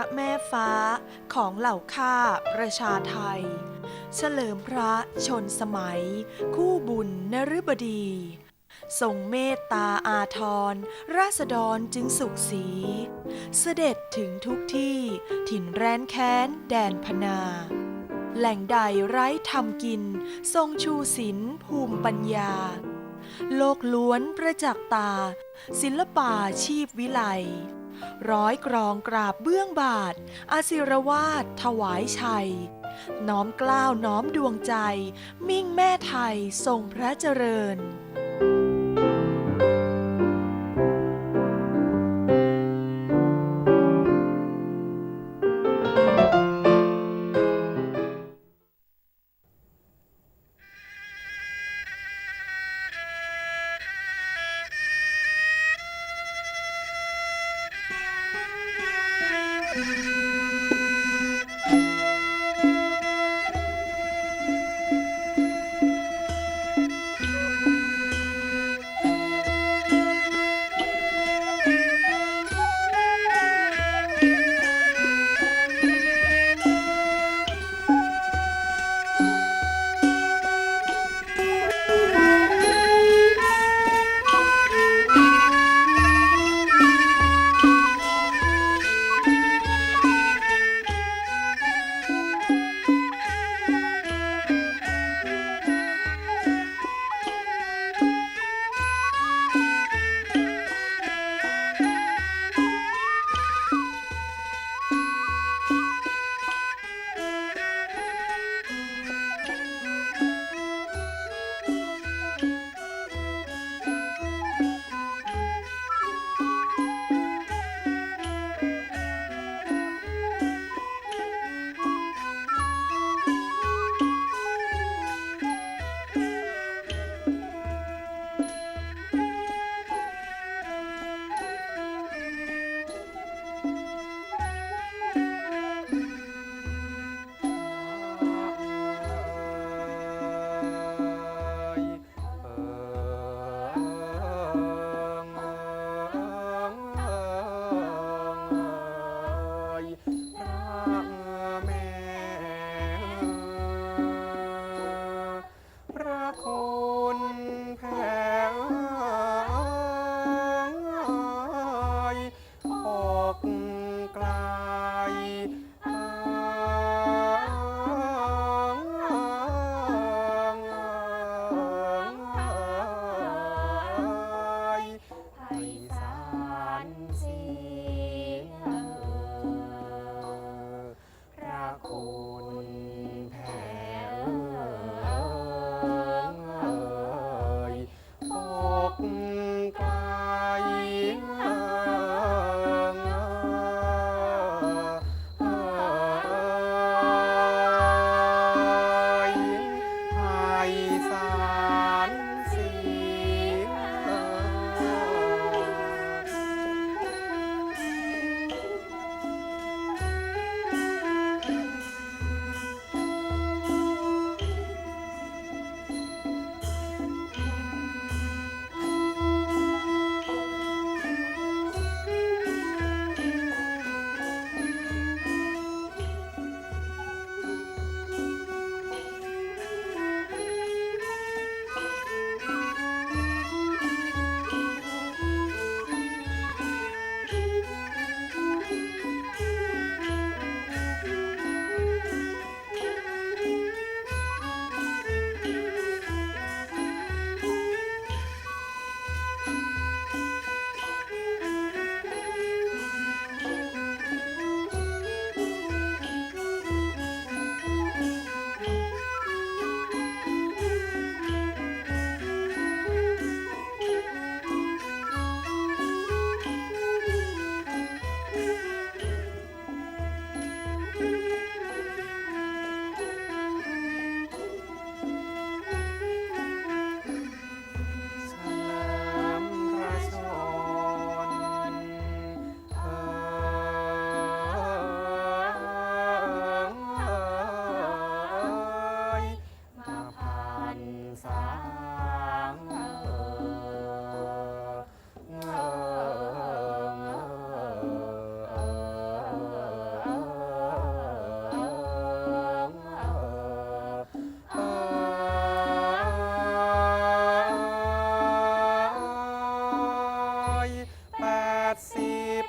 ระแม่ฟ้าของเหล่าข้าประชาไทย เฉลิมพระชนสมัย คู่บุญนฤบดีทรงเมตตาอาทร ราษฎรจึงสุขสี เสด็จถึงทุกที่ถิ่นแร้นแค้นแดนพนา แหล่งใดไร้ทำกิน ทรงชูศิลภูมิปัญญา โลกล้วนประจักษ์ตา ศิลปาชีพวิไลร้อยกรองกราบเบื้องบาท อาศิรวาดถวายชัย น้อมกล้าวน้อมดวงใจ มิ่งแม่ไทยทรงพระเจริญ แปดสิบ